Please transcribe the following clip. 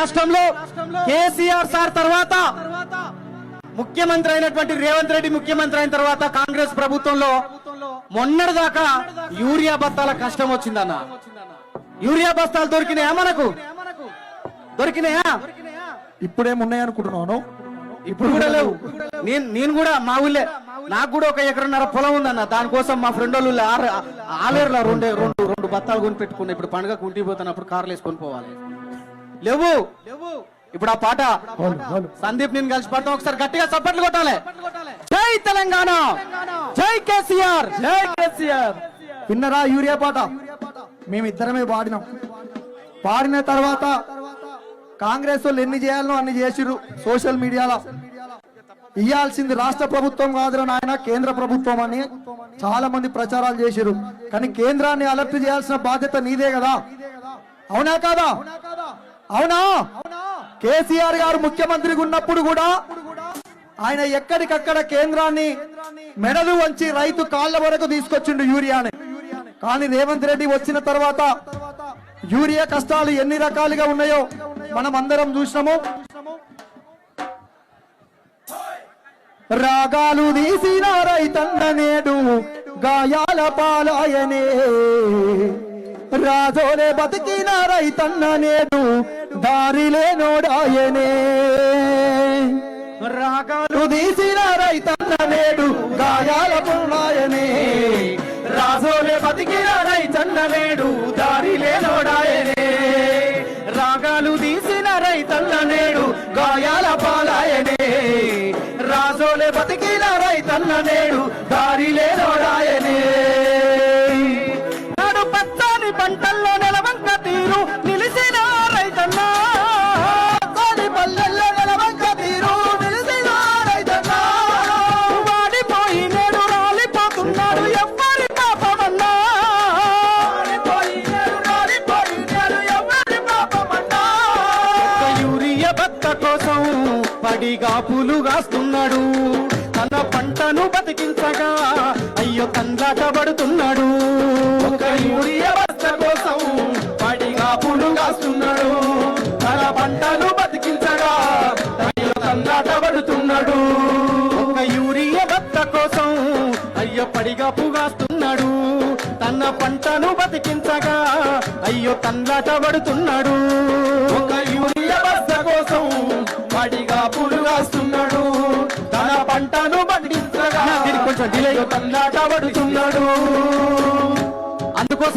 రాష్ట్రంలో కేసీఆర్ సార్ తర్వాత ముఖ్యమంత్రి అయినటువంటి రేవంత్ రెడ్డి ముఖ్యమంత్రి అయిన తర్వాత కాంగ్రెస్ ప్రభుత్వంలో మొన్నటిదాకా యూరియా బస్తాల కష్టం వచ్చిందన్న. యూరియా బస్తాలు దొరికినాయా మనకు? దొరికినాయా ఇప్పుడేమున్నాయి అనుకుంటున్నాను ఇప్పుడు కూడా లేవు. నేను నేను కూడా మా ఊళ్ళే. నాకు కూడా ఒక ఎకరన్నర పొలం ఉందన్న. దానికోసం మా ఫ్రెండ్ వాళ్ళు ఆలేరులో రెండు రెండు రెండు బత్తాలు కొని పెట్టుకున్నా. ఇప్పుడు పండుగ కుంటి పోతున్నప్పుడు కార్లు వేసుకొని పోవాలి. లేవు. ఇప్పుడు ఆ పాట. సందీప్ నేను కలిసి పడతాం. ఒకసారి గట్టిగా చప్పట్లు కొట్టాలి. జై తెలంగాణ. జై కేసీఆర్. జై కేసీఆర్. విన్నరా యూరియా పాట? మేమిద్దరమే పాడినాం. పాడిన. తర్వాత కాంగ్రెస్ వాళ్ళు ఎన్ని చేయాలనో అన్ని చేసిర్రు సోషల్ మీడియాలో. ఇయ్యాల్సింది రాష్ట్ర ప్రభుత్వం కాదురా నాయన కేంద్ర ప్రభుత్వం అని చాలా మంది ప్రచారాలు చేసిర్రు. కానీ కేంద్రాన్ని అలర్ట్ చేయాల్సిన బాధ్యత నీదే కదా? అవునా కాదా? అవునా? కేసీఆర్ గారు ముఖ్యమంత్రిగా ఉన్నప్పుడు కూడా ఆయన ఎక్కడికక్కడ కేంద్రాన్ని మెడలు వంచి రైతు కాళ్ళ వరకు తీసుకొచ్చిండు యూరియాని. కానీ రేవంత్ రెడ్డి వచ్చిన తర్వాత యూరియా కష్టాలు ఎన్ని రకాలుగా ఉన్నాయో మనం అందరం చూసినాము. రాగాలు తీసిన రైతన్న నేడు గాయాల పాలాయనే రాజోలే బతికిన రైతన్న నేడు దారిలే నోడాయనే రాగాలు తీసిన రైతన్న నేడు గాయాలకున్నాయనే రాజోలే బతికిన రైతన్న నేడు దారిలే నోడాయనే రాగాలు తీసిన రైతన్న నేడు గాయాల పాలాయనే. రాజోలే బతికిన రైతన్న నేడు దారిలే డిగా పూలు కాస్తున్నాడు తన పంటను బతికించగా అయ్యో తండ్రాట పడుతున్నాడు. ఒక యూరియా బత్త కోసం పడిగా పులుగాస్తున్నాడు తన పంటను బతికించగా అయ్యో తండ్రాట పడుతున్నాడు. ఒక యూరియా బత్త కోసం అయ్యో పడిగా పుగాస్తున్నాడు తన పంటను బతికించగా అయ్యో తండ్రాట పడుతున్నాడు. ఒక దీనికి కొంచెం డిలే అందుకోసం